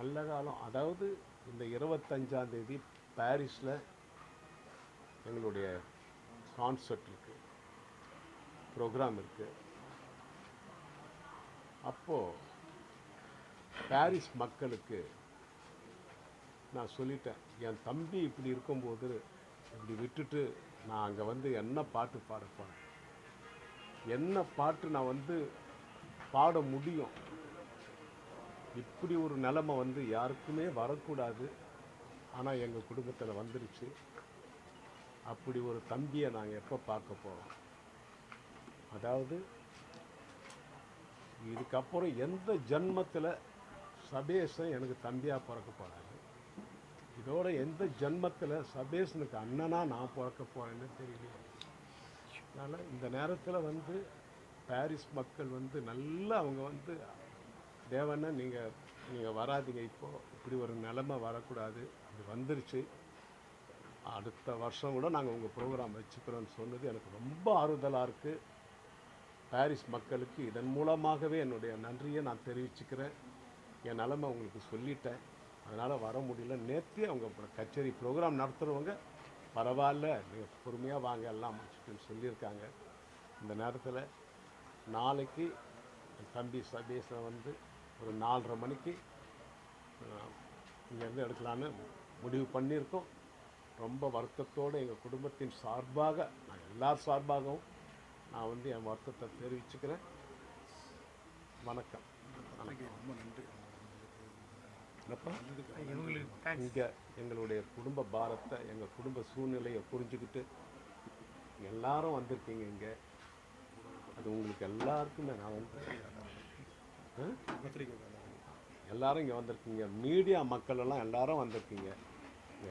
நல்ல காலம். அதாவது இந்த இருபத்தஞ்சாம் தேதி பாரிஸில் எங்களுடைய கான்சர்ட் இருக்குது ப்ரோக்ராம் இருக்குது அப்போது பாரிஸ் மக்களுக்கு நான் சொல்லிட்டேன் என் தம்பி இப்படி இருக்கும்போது இப்படி விட்டுட்டு நான் அங்கே வந்து என்ன பாட்டு பாட போகிறேன் என்ன பாட்டு நான் வந்து பாட முடியும்? இப்படி ஒரு நிலமை வந்து யாருக்குமே வரக்கூடாது. ஆனால் எங்கள் குடும்பத்தில் வந்துருச்சு. அப்படி ஒரு தம்பியை நாங்கள் எப்போ பார்க்க போகிறோம் அதாவது இதுக்கப்புறம் எந்த ஜென்மத்தில் சபேஷன் எனக்கு தம்பியாக பிறக்க போகிறாரு இதோட எந்த ஜென்மத்தில் சபேஷனுக்கு அண்ணனாக நான் பிறக்க போகிறேன்னு தெரியல அதனால் இந்த நேரத்தில் வந்து பாரிஸ் மக்கள் வந்து நல்லா அவங்க வந்து தேவண்ணா நீங்கள் நீங்கள் வராதீங்க இப்போது இப்படி ஒரு நிலமை வரக்கூடாது. அது வந்துருச்சு. அடுத்த வருஷம் கூட நாங்கள் உங்கள் ப்ரோக்ராம் வச்சுக்கிறோன்னு சொன்னது எனக்கு ரொம்ப ஆறுதலாக இருக்குது பாரிஸ் மக்களுக்கு இதன் மூலமாகவே என்னுடைய நன்றியை நான் தெரிவிச்சுக்கிறேன். என் நிலமை உங்களுக்கு சொல்லிட்டேன். அதனால் வர முடியல. நேற்றே அவங்க கச்சேரி ப்ரோக்ராம் நடத்துகிறவங்க பரவாயில்ல நீங்கள் பொறுமையாக வாங்க எல்லாம் முடிச்சுட்டுன்னு சொல்லியிருக்காங்க. இந்த நேரத்தில் நாளைக்கு என் தம்பி சதீஷை வந்து ஒரு நாலரை மணிக்கு இங்கேருந்து எடுக்கலான்னு முடிவு பண்ணியிருக்கோம். ரொம்ப வருத்தத்தோடு எங்கள் குடும்பத்தின் சார்பாக நான் எல்லார் சார்பாகவும் நான் வந்து என் வருத்தத்தை தெரிவிச்சுக்கிறேன். வணக்கம். ரொம்ப நன்றி. இங்கே எங்களுடைய குடும்ப பாரத்தை எங்கள் குடும்ப சூழ்நிலையை புரிஞ்சுக்கிட்டு எல்லாரும் வந்திருக்கீங்க இங்கே. அது உங்களுக்கு எல்லாருக்குமே நான் வந்து எல்லாரும் இங்கே வந்திருக்கீங்க. மீடியா மக்கள் எல்லாம் எல்லாரும் வந்திருக்கீங்க.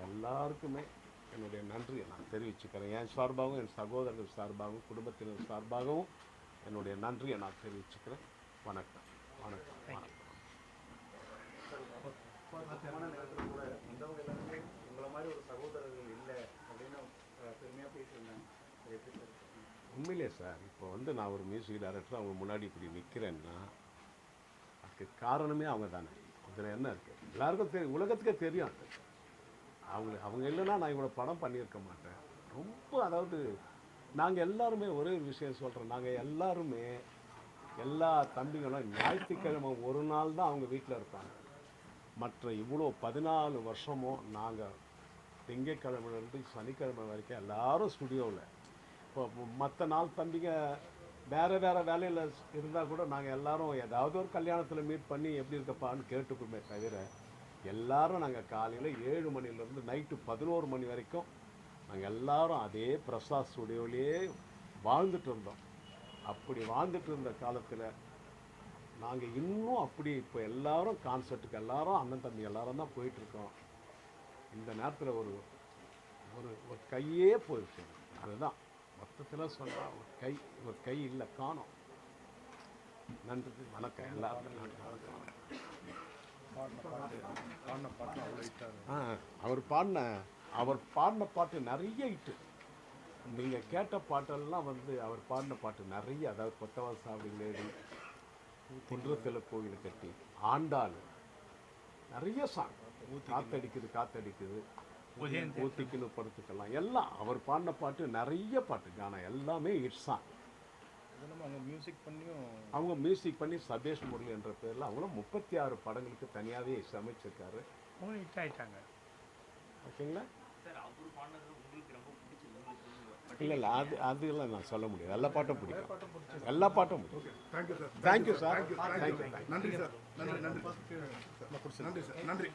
எல்லாருக்குமே என்னுடைய நன்றியை நான் தெரிவிச்சுக்கிறேன். என் சார்பாகவும் என் சகோதரர்கள் சார்பாகவும் குடும்பத்தினர் சார்பாகவும் என்னுடைய நன்றியை நான் தெரிவிச்சுக்கிறேன். வணக்கம். வணக்கம். வணக்கம் கூட வந்தவங்க எல்லாருமே உங்களை மாதிரி ஒரு சகோதரர்கள் இல்லை அப்படின்னு அஹ், பெருமையா பேசியிருந்தாங்க அது எப்படி சார் உண்மையிலே சார் இப்போ வந்து நான் ஒரு மியூசிக் டைரக்டர் அவங்க முன்னாடி இப்படி நிற்கிறேன்னா அதுக்கு காரணமே அவங்க தானே. இதில் என்ன இருக்குது எல்லாருக்கும் தெரியும் உலகத்துக்கே தெரியும் அது. அவங்க அவங்க இல்லைன்னா நான் இவ்வளோ படம் பண்ணியிருக்க மாட்டேன். ரொம்ப அதாவது நாங்கள் எல்லாருமே ஒரே ஒரு விஷயம் சொல்கிறோம் நாங்கள் எல்லாருமே எல்லா தம்பிங்களும் ஞாயிற்றுக்கிழமை ஒரு நாள் தான் அவங்க வீட்டில் இருப்பாங்க. மற்ற இவ்வளோ பதினாலு வருஷமும் நாங்கள் திங்கக்கிழமைலேருந்து சனிக்கிழமை வரைக்கும் எல்லாரும் ஸ்டுடியோவில் இப்போ மற்ற நாள் தம்பிங்க வேறு வேறு வேலையில் இருந்தால் கூட நாங்கள் எல்லோரும் ஏதாவது ஒரு கல்யாணத்தில் மீட் பண்ணி எப்படி இருக்கப்பான்னு கேட்டுக்குமே தவிர எல்லாரும் நாங்கள் காலையில் ஏழு மணிலேருந்து நைட்டு பதினோரு மணி வரைக்கும் நாங்கள் எல்லாரும் அதே பிரசாத் ஸ்டுடியோவிலேயே வாழ்ந்துட்டு இருந்தோம். அப்படி வாழ்ந்துட்டு இருந்த காலத்தில் நாங்கள் இன்னும் அப்படி இப்போ எல்லாரும் கான்சர்ட்டுக்கு எல்லாரும் அண்ணன் தம்பி எல்லாரும் தான் போயிட்டுருக்கோம் இந்த நேரத்தில் ஒரு ஒரு ஒரு கையே போயிடுச்சு. அதுதான். மொத்தத்தில் சொன்னால் ஒரு கை ஒரு கை இல்லை காணோம். நன்றி வணக்கம். எல்லாருக்கும் ஆ அவர் பாடின அவர் பாடின பாட்டு நிறைய இட்டு நீங்கள் கேட்ட பாட்டெல்லாம் வந்து அவர் பாடின பாட்டு நிறைய அதாவது கொத்தவால் சாவடி லேடி குன்றத்தில் கோயில் கட்டி ஆண்டாள் நிறைய சாங் காத்தடிக்குது காத்தடிக்குது. உதயன் ஊத்திக்குன்னு படுத்துக்கலாம் எல்லாம் அவர் பாடின பாட்டு நிறைய பாட்டு கானா எல்லாமே அது இல்லாமல் அவங்க மியூசிக் பண்ணியும் அவங்க மியூசிக் பண்ணி சபேஷ் முரளி என்ற பேரில் அவங்களும் முப்பத்தி ஆறு படங்களுக்கு தனியாகவே இசையமைச்சிருக்காரு அவங்க ஹிட் ஆயிட்டாங்க ஓகேங்களா இல்லை இல்லை அது அதெல்லாம் நான் சொல்ல முடியாது எல்லா பாட்டும் பிடிக்கும் எல்லா பாட்டும் பிடிக்கும் thank you sir thank you நன்றி சார் நன்றி நன்றி நன்றி சார் நன்றி